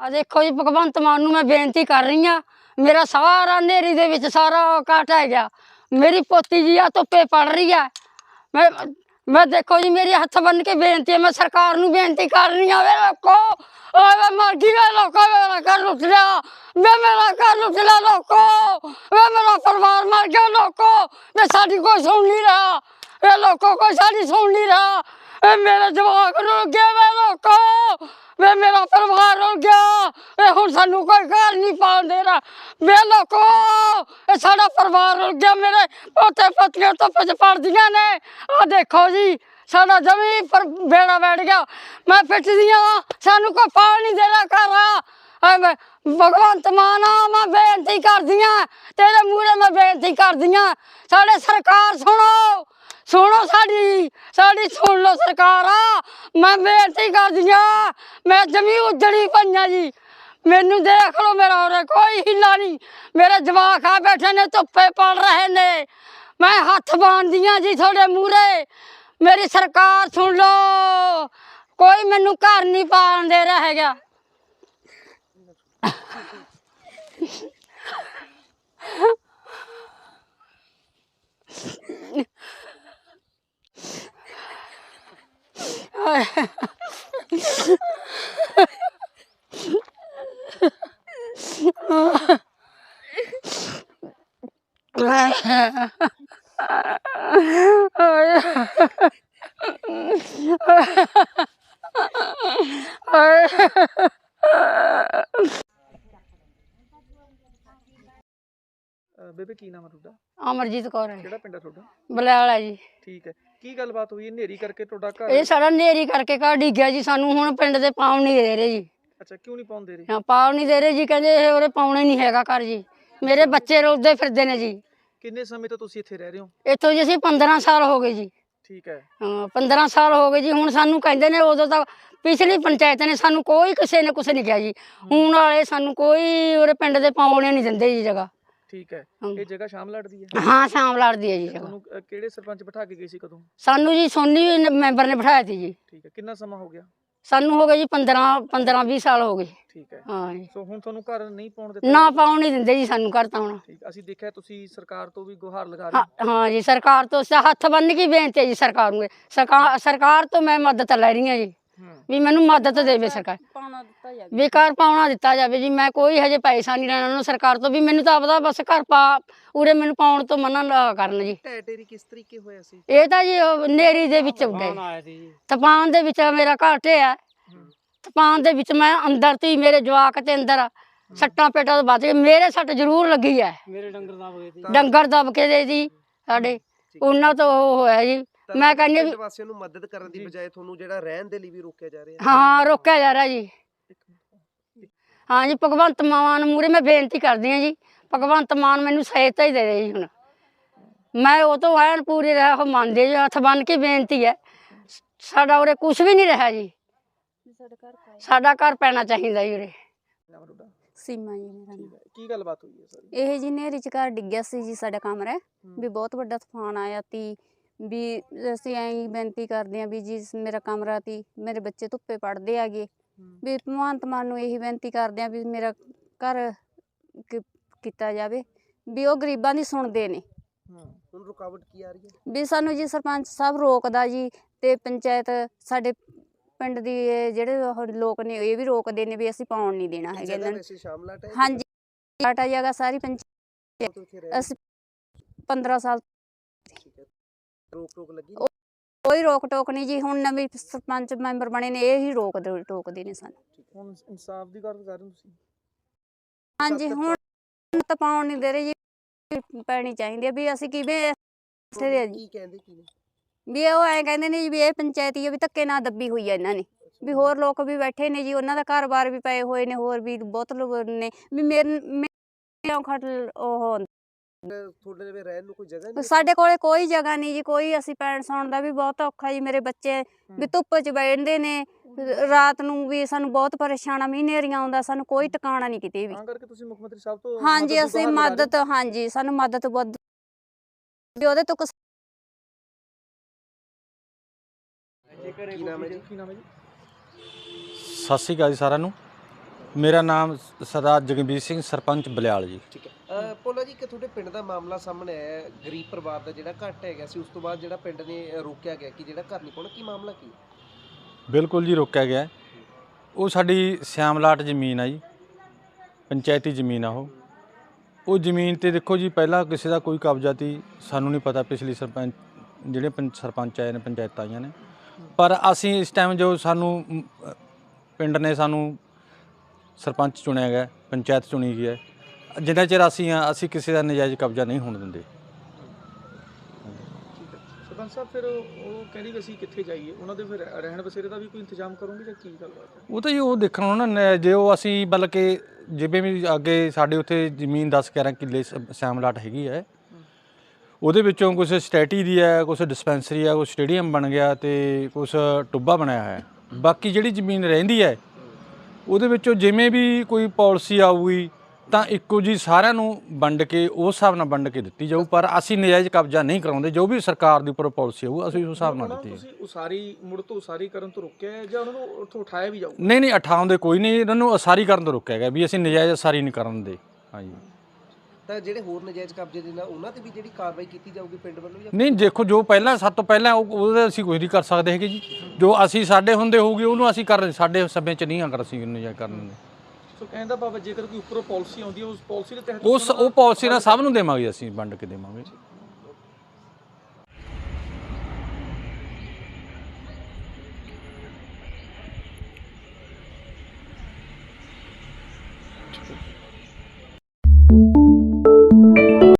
ਆ ਦੇਖੋ ਜੀ, ਭਗਵੰਤ ਮਾਨ ਨੂੰ ਮੈਂ ਬੇਨਤੀ ਕਰ ਰਹੀ ਆ ਮੇਰਾ ਸਾਰਾ ਨੇਰੀ ਦੇ ਵਿੱਚ ਸਾਰਾ ਕਾਟ ਹੈ ਗਿਆ ਮੇਰੀ ਪੋਤੀ ਜੀ ਆ ਧੁੱਪੇ ਪੜ ਰਹੀ ਆ ਮੈਂ ਮੈਂ ਦੇਖੋ ਜੀ, ਮੇਰੀ ਹੱਥ ਬੰਨ ਕੇ ਬੇਨਤੀ ਹੈ, ਮੈਂ ਸਰਕਾਰ ਨੂੰ ਬੇਨਤੀ ਕਰ ਰਹੀ ਆ ਵੇ ਲੋਕੋ, ਓਏ ਵੇ ਮਰ ਗਈ, ਵੇ ਲੋਕੋ ਮੇਰਾ ਘਰ ਲੁੱਟ ਲਿਆ ਵੇ ਮੇਰਾ ਘਰ ਲੁੱਟ ਲਿਆ ਲੋਕੋ, ਵੇ ਮੇਰਾ ਪਰਿਵਾਰ ਮਰ ਗਿਆ, ਲੋਕੋ, ਵੇ ਸਾਡੀ ਕੋਈ ਸੁਣ ਨਹੀਂ ਰਹਾ, ਵੇ ਲੋਕੋ, ਕੋਈ ਸਾਡੀ ਸੁਣ ਨਹੀਂ ਰਹਾ ਏ ਮੇਰੇ ਜਵਾਕ ਨੂੰ ਅੱਗੇ ਵੇ ਲੋਕੋ ਵੇ ਮੇਰਾ ਪਰਿਵਾਰ ਰੁਲ ਗਿਆ। ਵੇ ਹੁਣ ਸਾਨੂੰ ਕੋਈ ਘਰ ਨਹੀਂ ਪਾਉਣ ਦੇ ਰਿਹਾ। ਵੇ ਲੋਕੋ, ਇਹ ਸਾਡਾ ਪਰਿਵਾਰ ਰੁਲ ਗਿਆ ਮੇਰੇ। ਪੋਤੇ ਪੋਤੀਆਂ ਤੋਂ ਪਜ ਪੜਦੀਆਂ ਨੇ। ਆ ਦੇਖੋ ਜੀ, ਸਾਡਾ ਜਮੀ ਪਰ ਬੇੜਾ ਬੈਠ ਗਿਆ। ਮੈਂ ਫਿੱਟਦੀਆਂ ਸਾਨੂੰ ਕੋਈ ਪਾਲ ਨਹੀਂ ਦੇ ਰਿਹਾ ਘਰ। ਆ ਮੈਂ ਭਗਵੰਤ ਮਾਨਾ ਮੈਂ ਬੇਨਤੀ ਕਰਦੀਆਂ ਤੇਰੇ ਮੂਹਰੇ ਮੈਂ ਬੇਨਤੀ ਕਰਦੀਆਂ ਸਾਡੇ ਸਰਕਾਰ ਸੁਣੋ। ਸੁਣੋ ਸਾਡੀ ਸਾਡੀ ਸੁਣ ਲਓ ਸਰਕਾਰਾ। ਮੈਂ ਬੇਨਤੀ ਕਰਦੀਆਂ ਮੈਂ ਜਮੀ ਉਜੜੀ ਪਈਆਂ ਜੀ। ਮੈਨੂੰ ਦੇਖ ਲਓ ਮੇਰਾ ਉਰੇ, ਕੋਈ ਹਿੱਲਾ ਨਹੀਂ। ਮੇਰੇ ਜਵਾਕ ਆ ਬੈਠੇ ਨੇ, ਧੁੱਪੇ ਪੜ ਰਹੇ ਨੇ। ਮੈਂ ਹੱਥ ਬਾਂਧਦੀਆਂ ਜੀ ਤੁਹਾਡੇ ਮੂਹਰੇ। ਮੇਰੀ ਸਰਕਾਰ ਸੁਣ ਲਓ। ਕੋਈ ਮੈਨੂੰ ਘਰ ਨਹੀਂ ਪਾਉਣ ਦੇ ਰਿਹਾ ਹੈਗਾ। ਅਹ ਬੇਬੇ ਕੀ ਨਾਮ ਹੈ ਤੁਹਾਡਾ? ਅਮਰਜੀਤ ਕੌਰ ਹੈ ਕਿਹੜਾ ਪਿੰਡ ਹੈ ਤੁਹਾਡਾ? ਬਲੈਲ ਹੈ ਜੀ। ਠੀਕ ਹੈ। ਕੀ ਗੱਲਬਾਤ ਹੋਈ? ਹਨੇਰੀ ਕਰਕੇ ਤੁਹਾਡਾ ਘਰ ਇਹ ਸਾਡਾ ਨੇਰੀ ਕਰਕੇ ਘਰ ਡਿੱਗਿਆ ਜੀ। ਸਾਨੂੰ ਹੁਣ ਪਿੰਡ ਦੇ ਪਾਉਣ ਨਹੀਂ ਦੇ ਰਹੇ ਜੀ। ਅੱਛਾ ਕਿਉਂ ਨਹੀਂ ਪਾਉਂਦੇ ਰਹੇ? ਹਾਂ ਪਾਉਣ ਨਹੀਂ ਦੇ ਰਹੇ ਜੀ। ਕਹਿੰਦੇ ਇਹ ਉਹਦੇ ਪਾਉਣੇ ਨਹੀਂ ਹੈਗਾ ਘਰ ਜੀ। ਮੇਰੇ ਬੱਚੇ ਰੋਲਦੇ ਫਿਰਦੇ ਨੇ ਜੀ। ਕਿੰਨੇ ਸਮੇਂ ਤੋਂ ਤੁਸੀਂ ਇੱਥੇ ਰਹਿ ਰਹੇ ਹੋ? ਇੱਥੋਂ ਜੀ ਅਸੀਂ 15 ਸਾਲ ਹੋ ਗਏ ਜੀ। ਠੀਕ ਹੈ। ਹਾਂ 15 ਸਾਲ ਹੋ ਗਏ ਜੀ। ਹੁਣ ਸਾਨੂੰ ਕਹਿੰਦੇ ਨੇ ਉਦੋਂ ਤਾਂ ਪਿਛਲੀ ਪੰਚਾਇਤ ਨੇ ਸਾਨੂੰ ਕੋਈ ਕਿਸੇ ਨੇ ਕੁਛ ਨਹੀਂ ਕਿਹਾ ਜੀ। ਹੁਣ ਵਾਲੇ ਸਾਨੂੰ ਕੋਈ ਉਹਦੇ ਪਿੰਡ ਦੇ ਪਾਉਣੇ ਨਹੀਂ ਦਿੰਦੇ ਜੀ ਜਗ੍ਹਾ। ਠੀਕ ਹੈ। ਇਹ ਜਗ੍ਹਾ ਸ਼ਾਮ ਲੜਦੀ ਹੈ? ਹਾਂ ਸ਼ਾਮ ਲੜਦੀ ਹੈ ਜੀ ਜਗ੍ਹਾ। ਤੁਹਾਨੂੰ ਕਿਹੜੇ ਸਰਪੰਚ ਬਿਠਾ ਕੇ ਗਏ ਸੀ ਕਦੋਂ? ਸਾਨੂੰ ਜੀ ਸੋਨੀ ਮੈਂਬਰ ਨੇ ਬਿਠਾਇਆ ਸੀ ਜੀ। ਠੀਕ ਹੈ। ਕਿੰਨਾ ਸਮਾਂ ਹੋ ਗਿਆ? ਸਾਨੂੰ ਹੋ ਗਏ ਜੀ 15 15 20 ਸਾਲ ਹੋ ਗਏ। ਠੀਕ ਹੈ। ਹਾਂ ਜੀ। ਸੋ ਹੁਣ ਤੁਹਾਨੂੰ ਘਰ ਨਹੀਂ ਪਾਉਣ ਦਿੱਤਾ? ਨਾ ਪਾਉਣ ਨਹੀਂ ਦਿੰਦੇ ਜੀ ਸਾਨੂੰ ਘਰ ਤਾਂ ਹੁਣ। ਠੀਕ ਅਸੀਂ ਦੇਖਿਆ ਤੁਸੀਂ ਸਰਕਾਰ ਤੋਂ ਵੀ ਗੁਹਾਰ ਲਗਾ ਰਹੇ ਹਾਂ ਹਾਂ। ਜੀ ਸਰਕਾਰ ਤੋਂ ਸ- ਹੱਥ ਬੰਨ ਕੇ ਬੇਨਤੀ ਹੈ ਜੀ ਸਰਕਾਰ ਨੂੰ। ਸਰਕਾਰ ਸਰਕਾਰ ਤੋਂ ਮੈਂ ਮਦਦ ਲੈ ਰਹੀ ਹਾਂ ਜੀ। ਵੀ ਮੈਨੂੰ ਮਦਦ ਦੇਵੇ ਸਰਕਾਰ ਪਾਉਣਾ ਦਿੱਤਾ ਜਾਵੇ। ਵੀ ਘਰ ਪਾਉਣਾ ਦਿੱਤਾ ਜਾਵੇ ਜੀ ਮੈਂ ਕੋਈ ਹਜੇ ਪੈਸਾ ਨਹੀਂ ਲੈਣਾ ਉਹਨਾਂ ਸਰਕਾਰ ਤੋਂ ਵੀ ਮੈਨੂੰ ਤਾਂ ਆਪਦਾ ਬਸ ਘਰ ਪਾ ਉਰੇ ਮੈਨੂੰ ਪਾਉਣ ਤੋਂ ਮਨਾ ਨਾ ਕਰਨ ਜੀ। ਟੈਟੇਰੀ ਕਿਸ ਤਰੀਕੇ ਹੋਇਆ ਸੀ? ਇਹ ਤਾਂ ਜੀ ਉਹ ਨੇਰੀ ਦੇ ਵਿੱਚ ਗਏ। ਤਪਾਨ ਦੇ ਵਿੱਚ ਮੇਰਾ ਘਰ ਢਿਆ ਤਪਾਨ ਦੇ ਵਿੱਚ ਮੈਂ ਅੰਦਰ ਤੀ ਮੇਰੇ ਜਵਾਕ ਤੇ ਅੰਦਰ ਸੱਟਾਂ ਪੇਟਾਂ ਤੋਂ ਬਚ ਗਏ ਮੇਰੇ ਸੱਟ ਜ਼ਰੂਰ ਲੱਗੀ ਹੈ ਮੇਰੇ ਡੰਗਰ ਦਾ ਗਏ ਸੀ। ਡੰਗਰ ਦਬ ਕੇ ਦੇ ਜੀ ਸਾਡੇ। ਉਹਨਾਂ ਤੋਂ ਉਹ ਹੋਇਆ ਜੀ। ਮੈਂ ਕਹਿੰਦੀ ਵੀ- ਪਿੰਡ ਵਾਸੀਆਂ ਨੂੰ ਮਦਦ ਕਰਨ ਦੀ। ਬਜਾਏ ਤੁਹਾਨੂੰ ਜਿਹੜਾ ਰਹਿਣ ਦੇ ਲਈ ਵੀ ਰੋਕਿਆ ਜਾ ਰਿਹਾ ਹਾਂ। ਰੋਕਿਆ ਜਾ ਰਿਹਾ ਜੀ। ਹਾਂ ਜੀ ਭਗਵੰਤ ਮਾਨ ਮੂਰੇ ਮੈਂ ਬੇਨਤੀ ਕਰਦੀ ਹਾਂ ਜੀ ਭਗਵੰਤ ਮਾਨ ਮੈਨੂੰ ਸਹਾਇਤਾ ਹੀ ਦੇ ਦੇ ਜੀ ਹੁਣ। ਮੈਂ ਉਹ ਤੋਂ ਐਨ ਪੂਰੀ ਰਹਿ ਉਹ ਮੰਨਦੇ ਜੀ ਹੱਥ ਬੰਨ ਕੇ ਬੇਨਤੀ ਹੈ। ਸਾਡਾ ਉਰੇ ਕੁਝ ਵੀ ਨਹੀਂ ਰਿਹਾ ਜੀ। ਸਾਡੇ ਘਰ ਪੈਣਾ ਚਾਹੀਦਾ ਜੀ ਉਰੇ। ਨਾਮ ਤੁਹਾਡਾ ਸੀਮਾ ਜੀ ਮੇਰਾ ਠੀਕ ਨਾਮ ਹੈ। ਕੀ ਗੱਲਬਾਤ ਹੋਈ ਹੈ ਸਾਰੀ? ਇਹ ਜੀ ਨੇਰੀ ਚ ਘਰ ਡਿੱਗਿਆ ਸੀ ਜੀ ਸਾਡਾ ਕਮਰਾ। ਵੀ ਬਹੁਤ ਵੱਡਾ ਤੂਫਾਨ ਆਇਆ ਤੀ ਵੀ ਅਸੀਂ ਐਂ ਹੀ ਬੇਨਤੀ ਕਰਦੇ ਆਂ ਵੀ ਜੀ ਮੇਰਾ ਕਮਰਾ ਤੀ ਮੇਰੇ ਬੱਚੇ ਧੁੱਪੇ ਪੜਦੇ ਆਗੇ। ਵੀ ਭਗਵੰਤ ਮਾਨ ਨੂੰ ਇਹੀ ਬੇਨਤੀ ਕਰਦੇ ਆਂ ਵੀ ਮੇਰਾ ਘਰ ਕ- ਕੀਤਾ ਜਾਵੇ ਵੀ ਉਹ ਗਰੀਬਾਂ ਦੀ ਸੁਣਦੇ ਨੇ। ਹੂੰ ਹੁਣ ਰੁਕਾਵਟ ਕੀ ਆ ਰਹੀ ਹੈ? ਵੀ ਸਾਨੂੰ ਜੀ ਸਰਪੰਚ ਸਾਹਿਬ ਰੋਕਦਾ ਜੀ ਤੇ ਪੰਚਾਇਤ ਸਾਡੇ ਪਿੰਡ ਦੀ ਇਹ ਜਿਹੜੇ ਉਹ ਲੋਕ ਨੇ ਇਹ ਵੀ ਰੋਕਦੇ ਨੇ ਵੀ ਅਸੀਂ ਪਾਉਣ ਨਹੀਂ ਦੇਣਾ ਹੈਗਾ ਇਹਨਾਂ ਨੂੰ। ਵੈਸੇ ਸ਼ਾਮਲਾਟ ਹੈ ਹਾਂਜੀ ਟਾਟਾ ਜਗ੍ਹਾ ਸਾਰੀ ਪੰਚਾਇਤ। ਅਸੀਂ 15 ਸਾਲ ਰੋਕ ਲੱਗੀ ਕੋਈ ਰੋਕ ਟੋਕ ਨਹੀਂ ਜੀ ਹੁਣ ਨਵੇਂ ਸਰਪੰਚ ਮੈਂਬਰ ਬਣੇ ਨੇ ਇਹ ਹੀ ਰੋਕ ਦੇ- ਟੋਕਦੇ ਨੇ ਸਾਨੂੰ। ਹੁਣ ਇਨਸਾਫ ਦੀ ਗੱਲ ਕਰ ਰਹੇ ਹੋ ਤੁਸੀਂ? ਹਾਂਜੀ ਹੁਣ ਤਾਂ ਪਾਉਣ ਨਹੀਂ ਦੇ ਰਹੇ ਜੀ ਪੈਣੀ ਚਾਹੀਦੀ ਹੈ ਵੀ ਅਸੀਂ ਕਿਵੇਂ ਇੱਥੇ ਦੇ ਜੀ ਕੀ ਕਹਿੰਦੇ ਕੀ ਨੇ ਵੀ ਉਹ ਐਂ ਕਹਿੰਦੇ ਨੇ ਜੀ ਵੀ ਇਹ ਪੰਚਾਇਤੀ ਹੈ ਵੀ ਧੱਕੇ ਨਾਲ ਦੱਬੀ ਹੋਈ ਹੈ ਇਹਨਾਂ ਨੇ। ਵੀ ਹੋਰ ਲੋਕ ਵੀ ਬੈਠੇ ਨੇ ਜੀ ਉਹਨਾਂ ਦਾ ਘਰ-ਬਾਰ ਵੀ ਪਏ ਹੋਏ ਨੇ ਹੋਰ ਵੀ ਬਹੁਤ ਲੋਕ ਨੇ ਵੀ ਮੇਰੇ ਮੇਰੇ ਖਟ ਉਹ ਤੁਹਾਡੇ ਲਈ ਰਹਿਣ ਨੂੰ ਕੋਈ ਜਗ੍ਹਾ ਨਹੀਂ ਸਾਡੇ ਕੋਲੇ ਕੋਈ ਜਗ੍ਹਾ ਨਹੀਂ ਜੀ ਕੋਈ ਅਸੀਂ ਪੈਣ ਸੌਣ ਦਾ ਵੀ ਬਹੁਤ ਔਖਾ ਜੀ ਮੇਰੇ ਬੱਚੇ ਵੀ ਧੁੱਪ 'ਚ ਬੈਠਦੇ ਨੇ ਰਾਤ ਨੂੰ ਵੀ ਸਾਨੂੰ ਬਹੁਤ ਪਰੇਸ਼ਾਨਾ ਮੀਂਹ ਹਨੇਰੀਆਂ ਆਉਂਦਾ ਸਾਨੂੰ ਕੋਈ ਟਿਕਾਣਾ ਨਹੀਂ ਕਿਤੇ ਵੀ। ਤਾਂ ਕਰਕੇ ਤੁਸੀਂ ਮੁੱਖ ਮੰਤਰੀ ਸਾਹਿਬ ਤੋਂ ਹਾਂਜੀ ਦੀ ਅਸੀਂ। ਮਦਦ ਹਾਂਜੀ ਸਾਨੂੰ ਮਦਦ ਬਹੁਤ ਵੀ ਉਹਦੇ ਤੋਂ ਕੀ ਨਾਮ ਹੈ ਜੀ? ਕੀ ਨਾਮ ਹੈ ਜੀ? ਸਤਿ ਸ਼੍ਰੀ ਅਕਾਲ ਜੀ ਸਾਰਿਆਂ ਨੂੰ। ਮੇਰਾ ਨਾਮ ਸਰਦਾਰ ਜਗਬੀਰ ਸਿੰਘ ਸਰਪੰਚ ਬਲਿਆਲ ਜੀ। ਠੀਕ ਹੈ। ਅਹ ਜੀ ਕਿ ਤੁਹਾਡੇ ਪਿੰਡ ਦਾ ਮਾਮਲਾ ਸਾਹਮਣੇ ਆਇਆ ਹੈ, ਗਰੀਬ ਪਰਿਵਾਰ ਦਾ ਜਿਹੜਾ ਘੱਟ ਹੈਗਾ ਸੀ ਉਸ ਤੋਂ ਬਾਅਦ ਜਿਹੜਾ ਪਿੰਡ ਨੇ ਅਹ, ਰੋਕਿਆ ਗਿਆ ਕਿ ਜਿਹੜਾ ਘਰ ਨਹੀਂ ਪਾਉਣਾ ਕੀ ਮਾਮਲਾ ਕੀ ਹੈ? ਬਿਲਕੁਲ ਜੀ ਰੋਕਿਆ ਗਿਆ ਹੈ। ਉਹ ਸਾਡੀ ਸਿਆਮਲਾਟ ਜ਼ਮੀਨ ਆ ਜੀ ਪੰਚਾਇਤੀ ਜ਼ਮੀਨ ਆ ਉਹ ਉਹ ਜ਼ਮੀਨ ਤੇ ਦੇਖੋ ਜੀ ਪਹਿਲਾਂ ਕਿਸੇ ਦਾ ਕੋਈ ਕਬਜ਼ਾ ਤੀ ਸਾਨੂੰ ਨਹੀਂ ਪਤਾ ਪਿਛਲੀ ਸਰਪੰਚ ਜਿਹੜੇ ਪੰਚ- ਸਰਪੰਚ ਆਏ ਨੇ ਪੰਚਾਇਤਾਂ ਆਈਆਂ ਨੇ ਪਰ ਅਸੀਂ ਇਸ ਟਾਈਮ ਜੋ ਸਾਨੂੰ ਮ, ਅ, ਪਿੰਡ ਨੇ ਸਾਨੂੰ ਸਰਪੰਚ ਚੁਣਿਆ ਗਿਆ ਪੰਚਾਇਤ ਚੁਣੀ ਗਈ ਹੈ ਜਿੰਨਾ ਚਿਰ ਅਸੀਂ ਆ ਅਸੀਂ ਕਿਸੇ ਦਾ ਨਜਾਇਜ਼ ਕਬਜ਼ਾ ਨਹੀਂ ਹੋਣ ਦਿੰਦੇ। ਸਰਪੰਚ ਸਾਹਿਬ ਫਿਰ ਉਹ ਕਹਿੰਦੀ ਵੀ ਅਸੀਂ ਕਿੱਥੇ ਜਾਈਏ? ਉਹਨਾਂ ਦੇ ਫਿਰ ਰਹਿਣ ਬਸੇਰੇ ਦਾ ਵੀ ਕੋਈ ਇੰਤਜ਼ਾਮ ਕਰੋਗੇ ਜਾਂ ਕੀ ਗੱਲਬਾਤ ਹੈ? ਉਹ ਤਾਂ ਜੀ ਉਹ ਦੇਖਣਾ ਨਾ ਨ- ਜੇ ਉਹ ਅਸੀਂ ਬਲਕਿ ਜਿਵੇਂ ਵੀ ਅੱਗੇ ਸਾਡੇ ਉੱਥੇ ਜ਼ਮੀਨ 10 11 ਕਿੱਲੇ ਸ਼ਾਮਲਾਟ ਹੈਗੀ ਹੈ। ਉਹਦੇ ਵਿੱਚੋਂ ਕੁਝ ਸਟੈਟੀ ਦੀ ਹੈ ਕੁਝ ਡਿਸਪੈਂਸਰੀ ਹੈ ਕੁਝ ਸਟੇਡੀਅਮ ਬਣ ਗਿਆ ਤੇ ਕੁਝ ਟੁੱਬਾ ਬਣਾਇਆ ਹੋਇਆ ਹੈ। ਬਾਕੀ ਜਿਹੜੀ ਜ਼ਮੀਨ ਰਹਿੰਦੀ ਹੈ ਉਹਦੇ ਵਿੱਚੋਂ ਜਿਵੇਂ ਵੀ ਕੋਈ ਪਾਲਿਸੀ ਆਊਗੀ ਤਾਂ ਇੱਕੋ ਜੀ ਸਾਰਿਆਂ ਨੂੰ ਵੰਡ ਕੇ ਉਸ ਹਿਸਾਬ ਨਾਲ ਵੰਡ ਕੇ ਦਿੱਤੀ ਜਾਊ ਪਰ ਅਸੀਂ ਨਜਾਇਜ਼ ਕਬਜ਼ਾ ਨਹੀਂ ਕਰਾਉਂਦੇ। ਜੋ ਵੀ ਸਰਕਾਰ ਦੀ ਉੱਪਰ ਪਾਲਿਸੀ ਆਊ ਅਸੀਂ ਉਸ ਹਿਸਾਬ ਨਾਲ ਦਿੱਤੀ ਹੈ। ਤੁਸੀਂ ਉਸਾਰੀ ਮੁੜ ਤੋਂ ਉਸਾਰੀ ਕਰਨ ਤੋਂ ਰੋਕਿਆ ਹੈ ਜਾਂ ਉਹਨਾਂ ਨੂੰ ਉੱਥੋਂ ਉਠਾਇਆ ਵੀ ਜਾਊ? ਨਹੀਂ ਨਹੀਂ ਉਠਾਉਂਦੇ ਕੋਈ ਨਹੀਂ। ਇਹਨਾਂ ਨੂੰ ਅਸਾਰੀ ਕਰਨ ਤੋਂ ਰੋਕਿਆ ਗਿਆ ਵੀ ਅਸੀਂ ਨਜਾਇਜ਼ ਅਸਾਰੀ ਨਹੀਂ ਕਰਨ ਦੇ। ਹਾਂਜੀ। ਤਾਂ ਜਿਹੜੇ ਹੋਰ ਨਜਾਇਜ਼ ਕਬਜ਼ੇ ਦੇ ਨਾਲ ਉਹਨਾਂ ਤੇ ਵੀ ਜਿਹੜੀ ਕਾਰਵਾਈ ਕੀਤੀ ਜਾਊਗੀ ਪਿੰਡ ਵੱਲੋਂ ਜਾਂ ਨਹੀਂ ਦੇਖੋ ਜੋ ਪਹਿਲਾਂ ਸਭ ਤੋਂ ਪਹਿਲਾਂ ਉਹ- ਉਹਦੇ ਅਸੀਂ ਕੁਝ ਨਹੀਂ ਕਰ ਸਕਦੇ ਹੈਗੇ ਜੀ। ਜੋ ਅਸੀਂ ਸਾਡੇ ਹੁੰਦੇ ਹੋਊਗੀ ਉਹਨੂੰ ਅਸੀਂ ਕਰ ਸਾਡੇ ਸਮੇਂ ਚ ਨਹੀਂ ਅਗਰ ਅਸੀਂ ਨਜਾਇਜ਼ ਕਰਨ ਦੇ। ਸੋ ਕਹਿੰਦਾ ਬਾਬਾ ਜੇਕਰ ਕੋਈ ਉੱਪਰੋਂ ਪਾਲਿਸੀ ਆਉਂਦੀ ਹੈ ਉਸ ਪਾਲਿਸੀ ਦੇ ਤਹਿਤ ਉਸ ਉਹ ਪਾਲਿਸੀ ਨਾਲ ਸਭ ਨੂੰ ਦੇਵਾਂਗੇ ਅਸੀਂ ਵੰਡ ਕੇ ਦੇਵਾਂਗੇ